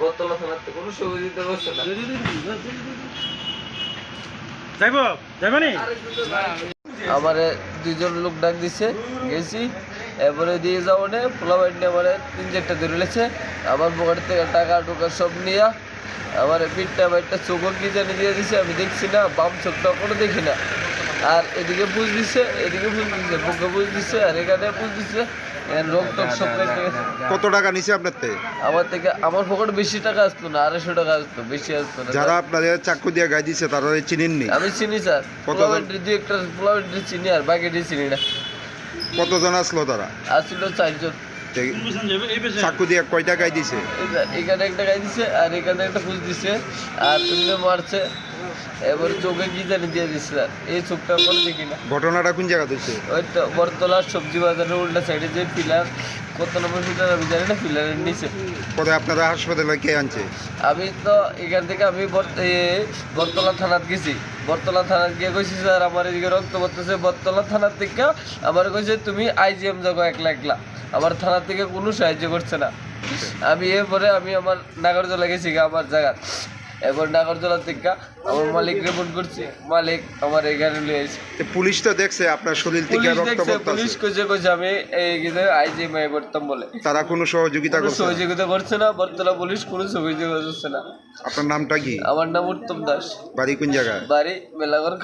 Botola থানাতে কোনো সহযোগিতা করছে না। যাইব? যাইব নি আমারে দুইজন লোক ডাক দিছে গেছি। এরপরে দিয়ে যাব নে পোলাবাইন নিয়ে আমার তিন চারটা ধরে লেছে আমার পকেট থেকে টাকা টুকা সব নিয়ে আমার পিঠটা বাইটটা চোখও কি জানি দিয়ে দিছে আমি দেখছি না বাম চোখটা কোনো দেখি না। আর এদিকে বুঝ দিছে এদিকে বুঝ দিছে বুকে বুঝ দিছে আর এখানে বুঝ দিছে। কত টাকা নিছে আপনার থেকে? আমার থেকে আমার পকেটে বেশি টাকা আসতো না আড়াইশো টাকা আসতো বেশি আসতো না। যারা আপনাদের চাকু দিয়ে গাই দিছে তারা চিনেননি? আমি চিনি স্যার? পোলাবাইনটি দুই একটা পোলাবাইনটি চিনি আর বাকিটি চিনি না। কতজন আসলো তারা? আসছিল চারজন। চাকু দিয়ে কয়টা গাই দিছে? এখানে একটা গাই দিছে আর এখানে একটা ফুল দিছে আর এমনি মারছে। এবার চোখে কি জানি দিয়ে স্যার এই চোখটা কোনো? দেখি না ঘটনাটা কোন জায়গা দিচ্ছে ওই তো বরতলার সবজি বাজারের উল্টা সাইডে যে পিলার পরে আপনারা হাসপাতালে আনছে? আমি তো এখান থেকে আমি থানাত গেছি। থানাত গিয়ে স্যার, আমার রক্ত থানার থেকে আমার কইছে, তুমি আইজিএম যাব একলা একলা। আমার থানা থেকে কোনো সাহায্য করছে না। আমি এরপরে আমি আমার নাগরজলা গেছি আমার জায়গা এবার নাগরজলা থেকে আমার মালিক রিপোর্ট করছি মালিক আমার এখানে লিয়ে এসে। পুলিশ তো দেখছে আপনার শরীর থেকে রক্ত দেখছে পুলিশ কইছে কইছে আমি এই আই করতাম বলে। তারা কোনো সহযোগিতা করছে সহযোগিতা করছে না বরতলা পুলিশ কোনো সহযোগিতা করছে না। আপনার নামটা কি? আমার নাম উত্তম দাস। বাড়ি কোন জায়গায়? বাড়ি মেলাঘর